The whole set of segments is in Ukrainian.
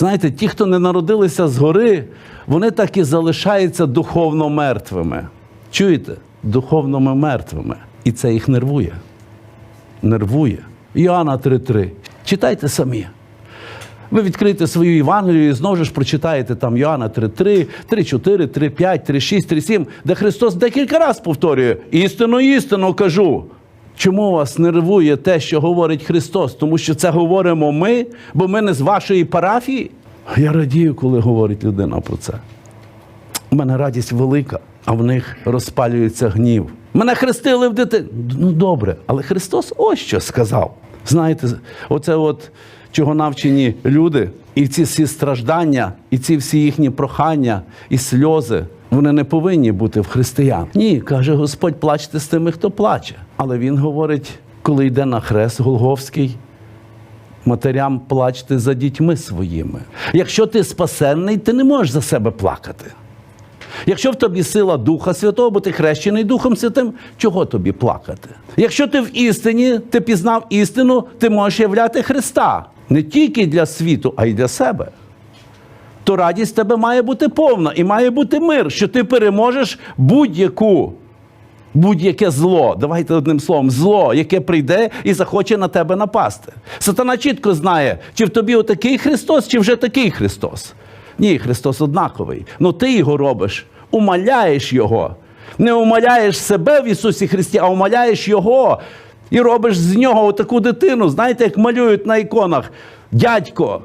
Знаєте, ті, хто не народилися згори, вони так і залишаються духовно мертвими. Чуєте? Духовно мертвими. І це їх нервує. Нервує. Іоанна 3.3. Читайте самі. Ви відкрите свою Євангелію і знову ж прочитаєте там Йоанна 3.3, 3.4, 3.5, 3.6, 3.7, де Христос декілька разів повторює: істину, істину кажу. Чому вас нервує те, що говорить Христос? Тому що це говоримо ми, бо ми не з вашої парафії. Я радію, коли говорить людина про це. У мене радість велика, а в них розпалюється гнів. Мене хрестили в дитині. Ну добре, але Христос ось що сказав. Знаєте, оце от чого навчені люди, і ці всі страждання, і ці всі їхні прохання, і сльози. Вони не повинні бути в християн. Ні, каже Господь, плачте з тими, хто плаче. Але він говорить, коли йде на хрест Голговський, матерям плачте за дітьми своїми. Якщо ти спасенний, ти не можеш за себе плакати. Якщо в тобі сила Духа Святого, бо ти хрещений Духом Святим, чого тобі плакати? Якщо ти в істині, ти пізнав істину, ти можеш являти Христа не тільки для світу, а й для себе. То радість тебе має бути повна і має бути мир, що ти переможеш будь-яку. Будь-яке зло, давайте одним словом, зло, яке прийде і захоче на тебе напасти. Сатана чітко знає, чи в тобі отакий Христос, чи вже такий Христос. Ні, Христос однаковий. Ну ти його робиш, умаляєш Його. Не умаляєш себе в Ісусі Христі, а умаляєш Його. І робиш з нього таку дитину. Знаєте, як малюють на іконах. Дядько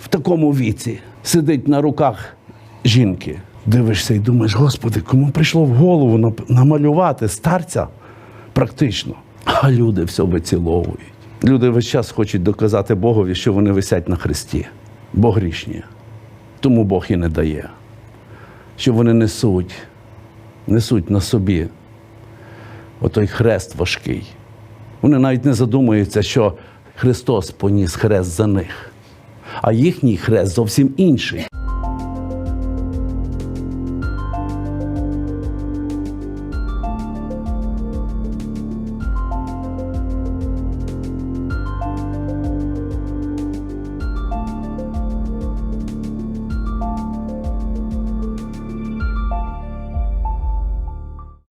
в такому віці сидить на руках жінки. Дивишся і думаєш, Господи, кому прийшло в голову намалювати старця практично. А люди все виціловують. Люди весь час хочуть доказати Богові, що вони висять на хресті, бо грішні. Тому Бог і не дає. Що вони несуть, несуть на собі отой хрест важкий. Вони навіть не задумуються, що Христос поніс хрест за них, а їхній хрест зовсім інший.